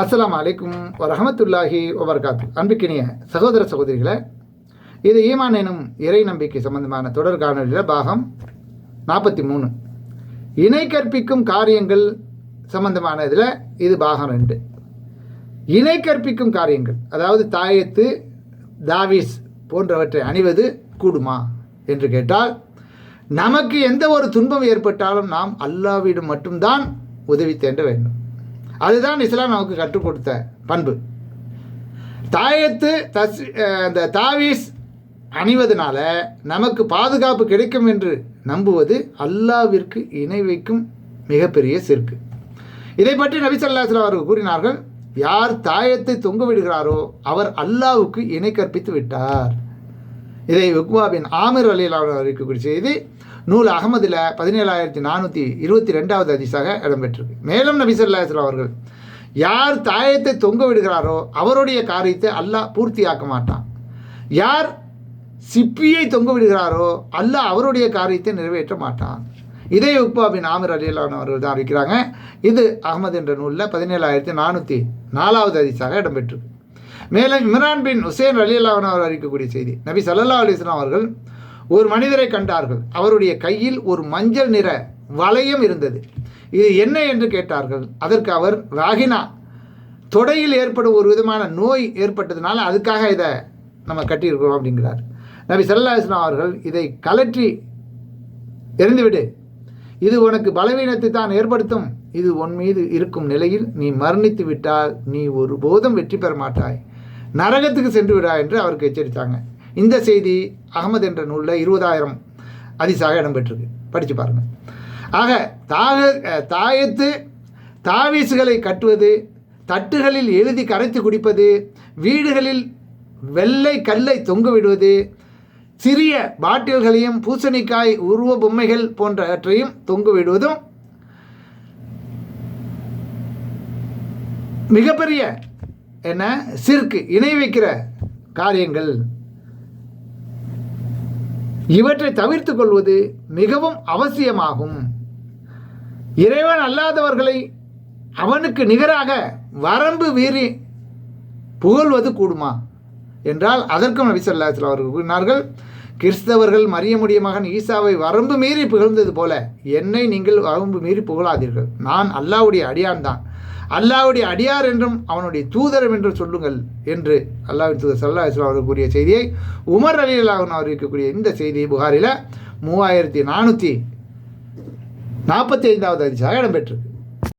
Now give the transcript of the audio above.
அஸ்ஸலாமு அலைக்கும் வரஹமத்துல்லாஹி வபர்காத்து. அன்புக்கினிய சகோதர சகோதரிகளை இது ஈமான் எனும் இறை நம்பிக்கை சம்பந்தமான தொடர் காணொலியில் பாகம் நாற்பத்தி மூணு இணை கற்பிக்கும் காரியங்கள் சம்பந்தமான இதில் இது பாகம் ரெண்டு. இணை கற்பிக்கும் காரியங்கள் அதாவது தாயத்து தாவிஸ் போன்றவற்றை அணிவது கூடுமா என்று கேட்டால் நமக்கு எந்த ஒரு துன்பம் ஏற்பட்டாலும் நாம் அல்லாவிடம் மட்டும்தான் உதவி தேண்ட வேண்டும். அதுதான் இஸ்லாம் நமக்கு கற்றுக் கொடுத்த பண்பு. தாயத்து தஸ் இந்த அந்த தாவீஸ் அணிவதனால நமக்கு பாதுகாப்பு கிடைக்கும் என்று நம்புவது அல்லாவிற்கு இணை வைக்கும் மிகப்பெரிய சிற்கு. இதை பற்றி நபி ஸல்லல்லாஹு அவர்கள் கூறினார்கள் யார் தாயத்தை தொங்க விடுகிறாரோ அவர் அல்லாவுக்கு இணை கற்பித்து விட்டார். இதை உக்வாபின் ஆமிர் அலிலாவில் அறிவிக்கக்கூடிய செய்தி நூல் அகமதில் பதினேழாயிரத்தி நானூற்றி இருபத்தி ரெண்டாவது அதிசாக இடம்பெற்றிருக்கு. மேலும் நபி ஸல்லல்லாஹு அவர்கள் யார் தாயத்தை தொங்க விடுகிறாரோ அவருடைய காரியத்தை அல்லாஹ் பூர்த்தியாக்க மாட்டான். யார் சிப்பியை தொங்க விடுகிறாரோ அல்லாஹ் அவருடைய காரியத்தை நிறைவேற்ற மாட்டான். இதே உக்பாபின் ஆமிர் அலிலான் அவர்கள் தான் அறிவிக்கிறாங்க. இது அகமது என்ற நூலில் பதினேழாயிரத்தி நானூற்றி நாலாவது அதிசாக இடம்பெற்றிருக்கு. மேலும் இம்ரான் பின் உசேன் அலிலான் அவர் அறிவிக்கக்கூடிய செய்தி நபி சல்லல்லா அலிஸ்லாம் அவர்கள் ஒரு மனிதரை கண்டார்கள். அவருடைய கையில் ஒரு மஞ்சள் நிற வளையம் இருந்தது. இது என்ன என்று கேட்டார்கள். அதற்கு அவர் ராகினா தொடையில் ஏற்படும் ஒரு விதமான நோய் ஏற்பட்டதுனால அதுக்காக இதை நம்ம கட்டியிருக்கிறோம் அப்படிங்கிறார். நபி சல்லா இஸ்லாம் அவர்கள் இதை கலற்றி எறிந்துவிடு இது உனக்கு பலவீனத்தை தான் ஏற்படுத்தும். இது உன் மீது இருக்கும் நிலையில் நீ மரணித்து விட்டால் நீ ஒருபோதும் வெற்றி பெற மாட்டாய். நரகத்துக்கு சென்று விடா என்று அவருக்கு எச்சரித்தாங்க. இந்த செய்தி அகமது என்ற நூலில் இருபதாயிரம் அதிசாக இடம்பெற்றிருக்கு. படித்து பாருங்கள் ஆக தாக தாயத்து தாவீசுகளை கட்டுவது தட்டுகளில் எழுதி கரைத்து குடிப்பது வீடுகளில் வெள்ளை கல்லை தொங்க விடுவது சிறிய பாட்டில்களையும் பூசணிக்காய் உருவ பொம்மைகள் போன்றவற்றையும் தொங்க விடுவதும் மிகப்பெரிய என்ன? சிற்கு இணை வைக்கிற காரியங்கள். இவற்றை தவிர்த்து கொள்வது மிகவும் அவசியமாகும். இறைவன் அல்லாதவர்களை அவனுக்கு நிகராக வரம்பு மீறி புகழ்வது கூடுமா? என்றால் அதற்கும் நபி ஸல்லல்லாஹு அவர்கள் கூறினார்கள் கிறிஸ்தவர்கள் மரியமுடைய மகன் ஈசாவை வரம்பு மீறி புகழ்ந்தது போல என்னை நீங்கள் வரம்பு மீறி புகழாதீர்கள். நான் அல்லாவுடைய அடியான் தான். அல்லாவுடைய அடியார் என்றும் அவனுடைய தூதரம் என்றும் சொல்லுங்கள் என்று அல்லாவின் தூதர் சல்லா இஸ்லாம் அவர்கள் கூறிய செய்தியை உமர் அலி அல்லாஹன் இருக்கக்கூடிய இந்த செய்தி புகாரில் மூவாயிரத்தி நானூற்றி நாற்பத்தி ஐந்தாவது அதிசாக இடம்பெற்றிருக்கு.